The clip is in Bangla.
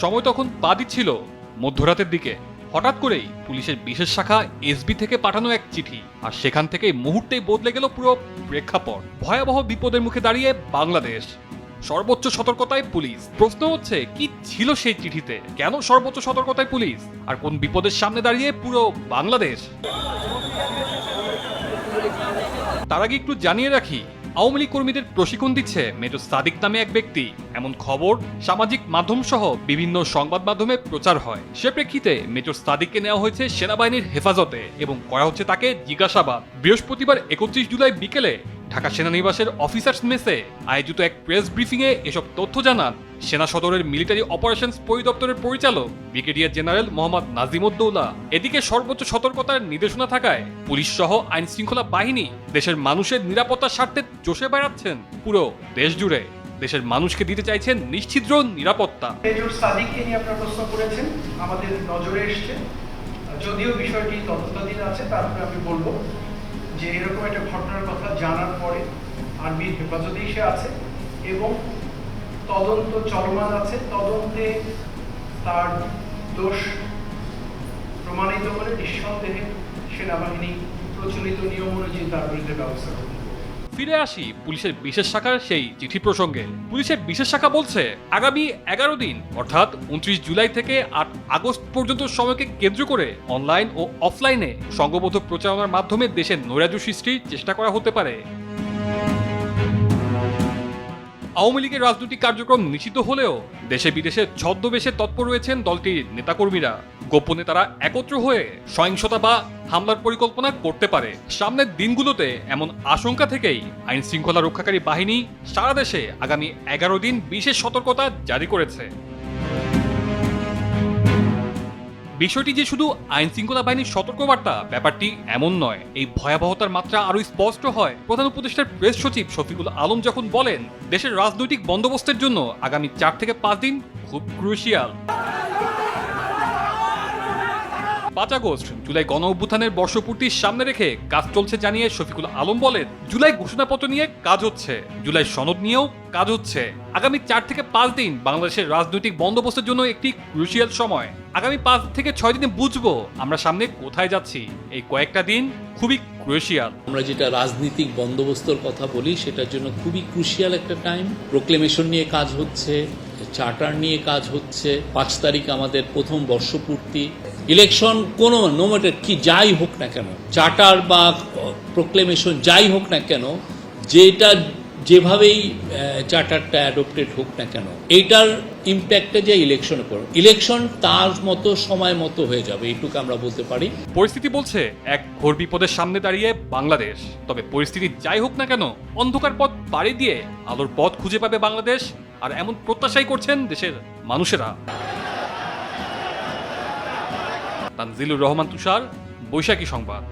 সময় তখন পা দিচ্ছিল মধ্যরাতের দিকে। হঠাৎ করেই পুলিশের বিশেষ শাখা এসবি থেকে পাঠানো এক চিঠি আর সেখান থেকে মুহূর্তেই বদলে গেল পুরো প্রেক্ষাপট। ভয়াবহ বিপদের মুখে দাঁড়িয়ে বাংলাদেশ। সর্বোচ্চ সতর্কতায় পুলিশ। প্রশ্ন হচ্ছে, কি ছিল সেই চিঠিতে? কেন সর্বোচ্চ সতর্কতায় পুলিশ? আর কোন বিপদের সামনে দাঁড়িয়ে পুরো বাংলাদেশ? তার আগে একটু জানিয়ে রাখি আওয়ামী লীগ কর্মীদের প্রশিক্ষণ দিচ্ছে মেজর সাদিক নামে এক ব্যক্তি। এমন খবর সামাজিক মাধ্যম সহ বিভিন্ন সংবাদ মাধ্যমে প্রচার হয়। সে প্রেক্ষিতে মেজর সাদিককে নেওয়া হয়েছে সেনাবাহিনীর হেফাজতে এবং করা হচ্ছে তাকে জিজ্ঞাসাবাদ। বৃহস্পতিবার একত্রিশ জুলাই বিকেলে ঢাকা সেনানিবাসের অফিসার্স মেসে আয়োজিত এক প্রেস ব্রিফিংয়ে এসব তথ্য জানান সেনা সদরের মিলিটারি অপারেশনস পরিদপ্তরের পরিচালক ব্রিগেডিয়ার জেনারেল মোহাম্মদ নাজিমুদ্দৌলা। এদিকে সর্বোচ্চ সতর্কতার নির্দেশনা থাকায় পুলিশ সহ আইন শৃঙ্খলা বাহিনী দেশের মানুষের নিরাপত্তার স্বার্থে চষে বেড়াচ্ছেন পুরো দেশ জুড়ে। দেশের মানুষকে দিতে চাইছেন নিশ্ছিদ্র নিরাপত্তা। সাদিককে নিয়ে আপনারা প্রশ্ন করেছেন, আমাদের নজরে যদিও বিষয়টি তদন্তাধীন আছে, তারপরে আমি বলব। যে এরকম একটা ঘটনার কথা জানার পরে আর্মির হেফাজতেই সে আছে এবং তদন্ত চলমান আছে। তদন্তে তার দোষ প্রমাণিত হলে নিঃসন্দেহে সেনাবাহিনী প্রচলিত নিয়ম অনুযায়ী তার বিরুদ্ধে ব্যবস্থা করবে। ফিরে আসি পুলিশের বিশেষ শাখার সেই চিঠি প্রসঙ্গে। পুলিশের বিশেষ শাখা বলছে, আগামী এগারো দিন, অর্থাৎ উনত্রিশ জুলাই থেকে আট আগস্ট পর্যন্ত সময়কে কেন্দ্র করে অনলাইন ও অফলাইনে সংঘবদ্ধ প্রচারণার মাধ্যমে দেশের নৈরাজ্য সৃষ্টির চেষ্টা করা হতে পারে। আওয়ামী লীগের রাজনৈতিক কার্যক্রম নিষিদ্ধ হলেও দেশে বিদেশে ছদ্মবেশে তৎপর রয়েছেন দলটির নেতাকর্মীরা। গোপনে তারা একত্র হয়ে সহিংসতা বা হামলার পরিকল্পনা করতে পারে। সামনের দিনগুলোতে এমন আশঙ্কা থেকেই আইন শৃঙ্খলা রক্ষাকারী বাহিনী সারা দেশে আগামী এগারো দিন বিশেষ সতর্কতা জারি করেছে। বিষয়টি যে শুধু আইন শৃঙ্খলা বাহিনীর সতর্কবার্তা, ব্যাপারটি এমন নয়। এই ভয়াবহতার মাত্রা আরও স্পষ্ট হয়। প্রধান উপদেষ্টার প্রেস সচিব শফিকুল আলম যখন বলেন, দেশের রাজনৈতিক বন্দোবস্তের জন্য আগামী চার থেকে পাঁচ দিন খুব ক্রুশিয়াল। পাঁচ আগস্ট, জুলাই গণ অভ্যুত্থানের বর্ষপূর্তির সামনে রেখে কাজ চলছে জানিয়ে শফিকুল আলম বলেন, জুলাই ঘোষণাপত্র নিয়ে কাজ হচ্ছে। জুলাই সনদ নিয়েও কাজ হচ্ছে। আগামী চার থেকে পাঁচ দিন বাংলাদেশের রাজনৈতিক বন্দোবস্তের জন্য একটি ক্রুশিয়াল সময়। আগামী পাঁচ থেকে ছয় দিনে বুঝব আমরা সামনে কোথায় যাচ্ছি। এই কয়েকটা দিন খুবই ক্রুশিয়াল আমরা যেটা রাজনৈতিক বন্দোবস্তর কথা বলি, সেটার জন্য খুবই ক্রুশিয়াল একটা টাইম প্রোক্লেমেশন নিয়ে কাজ হচ্ছে চার্টার নিয়ে কাজ হচ্ছে, পাঁচ তারিখ আমাদের প্রথম বর্ষপূর্তি। ইলেকশন কোনো নো ম্যাটার কি যাই হোক না কেন, চার্টার বা প্রোক্লেমেশন যাই হোক না কেন, যেটা যেভাবেই চার্টারটা অ্যাডপ্টেড হোক না কেন, এইটার ইম্প্যাক্টটা যে ইলেকশনে পড়ে ইলেকশন তার মতো, সময় মতো হয়ে যাবে, এইটুকু আমরা বলতে পারি। পরিস্থিতি বলছে, এক ঘোর বিপদের সামনে দাঁড়িয়ে বাংলাদেশ, তবে পরিস্থিতি যাই হোক না কেন, অন্ধকার পথ পাড়ি দিয়ে আলোর পথ খুঁজে পাবে বাংলাদেশ, আর এমন প্রত্যাশাই করছেন দেশের মানুষেরা। তানজিলুর রহমান তুষার বৈশাখী সংবাদ।